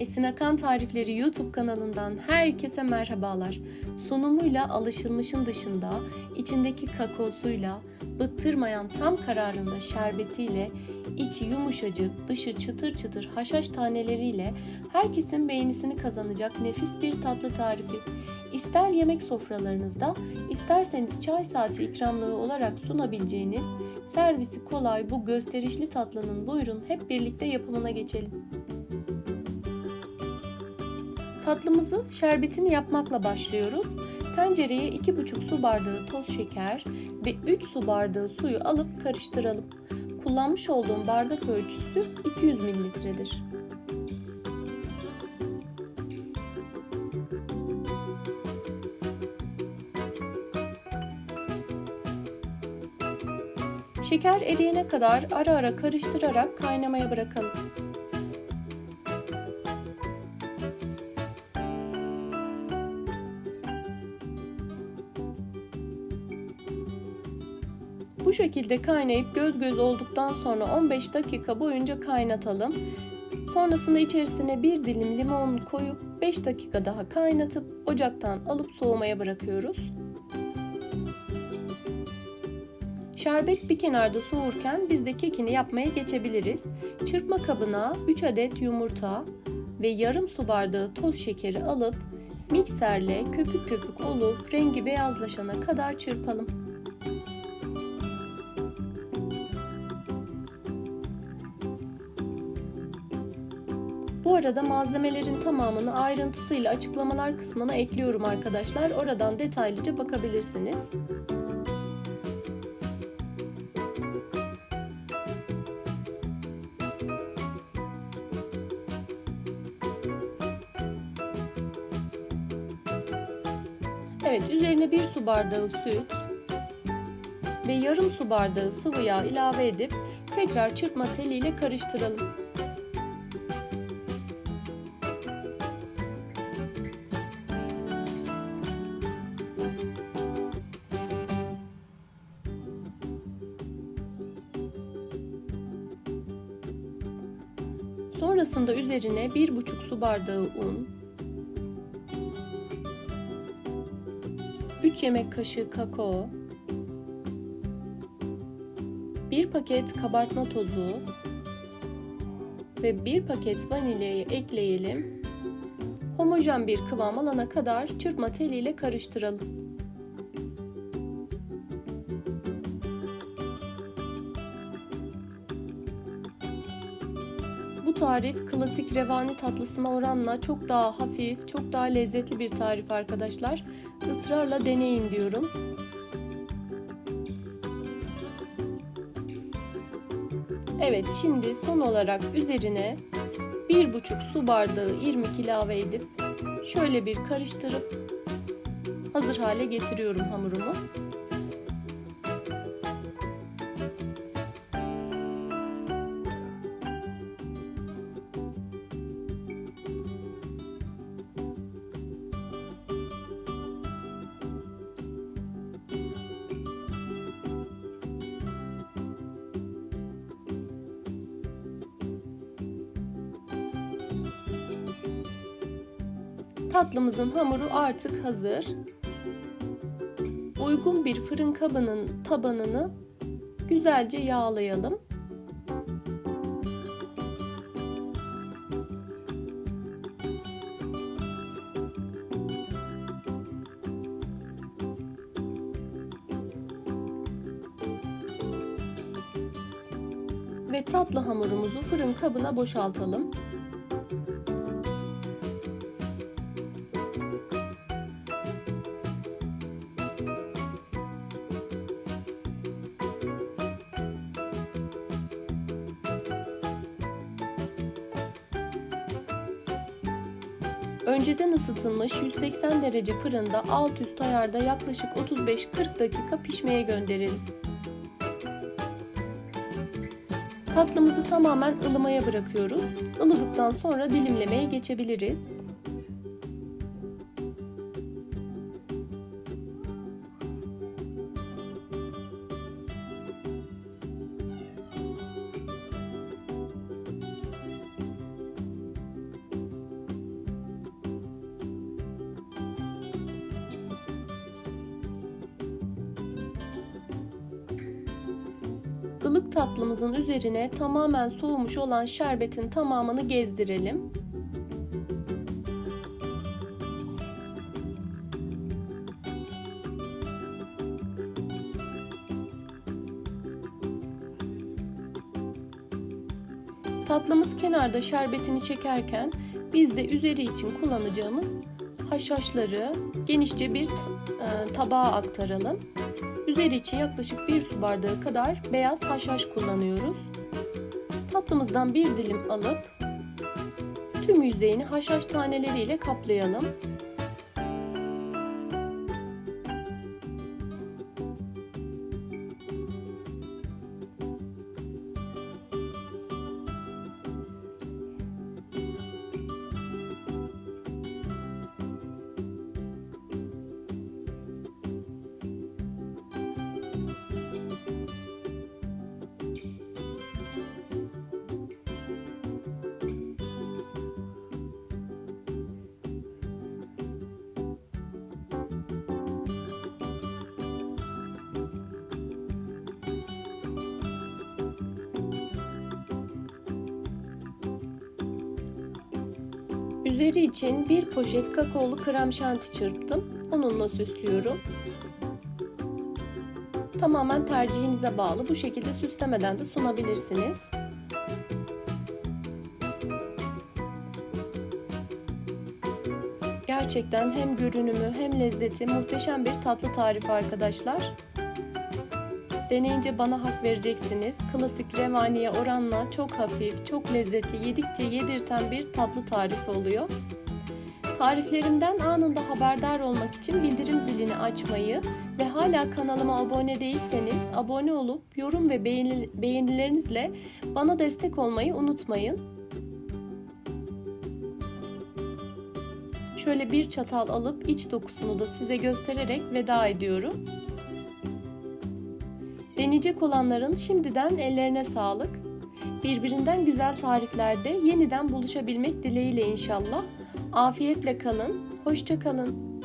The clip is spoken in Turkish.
Esin Akan Tarifleri YouTube kanalından herkese merhabalar. Sunumuyla alışılmışın dışında, içindeki kakaosuyla, bıktırmayan tam kararında şerbetiyle, içi yumuşacık, dışı çıtır çıtır haşhaş taneleriyle herkesin beğenisini kazanacak nefis bir tatlı tarifi. İster yemek sofralarınızda, isterseniz çay saati ikramlığı olarak sunabileceğiniz servisi kolay bu gösterişli tatlının buyurun hep birlikte yapımına geçelim. Tatlımızı şerbetini yapmakla başlıyoruz. Tencereye 2,5 su bardağı toz şeker ve 3 su bardağı suyu alıp karıştıralım. Kullanmış olduğum bardak ölçüsü 200 mililitredir. Şeker eriyene kadar ara ara karıştırarak kaynamaya bırakalım. Bu şekilde kaynayıp göz göz olduktan sonra 15 dakika boyunca kaynatalım. Sonrasında içerisine bir dilim limon koyup 5 dakika daha kaynatıp ocaktan alıp soğumaya bırakıyoruz. Şerbet bir kenarda soğurken biz de kekini yapmaya geçebiliriz. Çırpma kabına 3 adet yumurta ve yarım su bardağı toz şekeri alıp mikserle köpük köpük olup rengi beyazlaşana kadar çırpalım. Bu arada malzemelerin tamamını ayrıntısıyla açıklamalar kısmına ekliyorum arkadaşlar. Oradan detaylıca bakabilirsiniz. Evet, üzerine bir su bardağı süt ve yarım su bardağı sıvı yağ ilave edip tekrar çırpma teliyle karıştıralım. Sonrasında üzerine 1,5 su bardağı un, 3 yemek kaşığı kakao, 1 paket kabartma tozu ve 1 paket vanilyayı ekleyelim. Homojen bir kıvam alana kadar çırpma teliyle karıştıralım. Tarif klasik revani tatlısına oranla çok daha hafif, çok daha lezzetli bir tarif arkadaşlar. Israrla deneyin diyorum. Evet şimdi son olarak üzerine 1,5 su bardağı irmik ilave edip şöyle bir karıştırıp hazır hale getiriyorum hamurumu. Tatlımızın hamuru artık hazır. Uygun bir fırın kabının tabanını güzelce yağlayalım. Ve tatlı hamurumuzu fırın kabına boşaltalım. Önceden ısıtılmış 180 derece fırında alt üst ayarda yaklaşık 35-40 dakika pişmeye gönderelim. Tatlımızı tamamen ılımaya bırakıyoruz. Ilıdıktan sonra dilimlemeye geçebiliriz. Ilık tatlımızın üzerine tamamen soğumuş olan şerbetin tamamını gezdirelim. Tatlımız kenarda şerbetini çekerken biz de üzeri için kullanacağımız haşhaşları genişçe bir e, tabağa aktaralım. Üzeri için yaklaşık bir su bardağı kadar beyaz haşhaş kullanıyoruz. Tatlımızdan bir dilim alıp tüm yüzeyini haşhaş taneleriyle kaplayalım. Üzeri için bir poşet kakaolu krem şanti çırptım. Onunla süslüyorum. Tamamen tercihinize bağlı. Bu şekilde süslemeden de sunabilirsiniz. Gerçekten hem görünümü hem lezzeti muhteşem bir tatlı tarifi arkadaşlar. Deneyince bana hak vereceksiniz. Klasik revaniye oranla çok hafif, çok lezzetli, yedikçe yedirten bir tatlı tarifi oluyor. Tariflerimden anında haberdar olmak için bildirim zilini açmayı ve hala kanalıma abone değilseniz abone olup yorum ve beğeni, beğenilerinizle bana destek olmayı unutmayın. Şöyle bir çatal alıp iç dokusunu da size göstererek veda ediyorum. Deneyecek olanların şimdiden ellerine sağlık. Birbirinden güzel tariflerde yeniden buluşabilmek dileğiyle inşallah. Afiyetle kalın, hoşça kalın.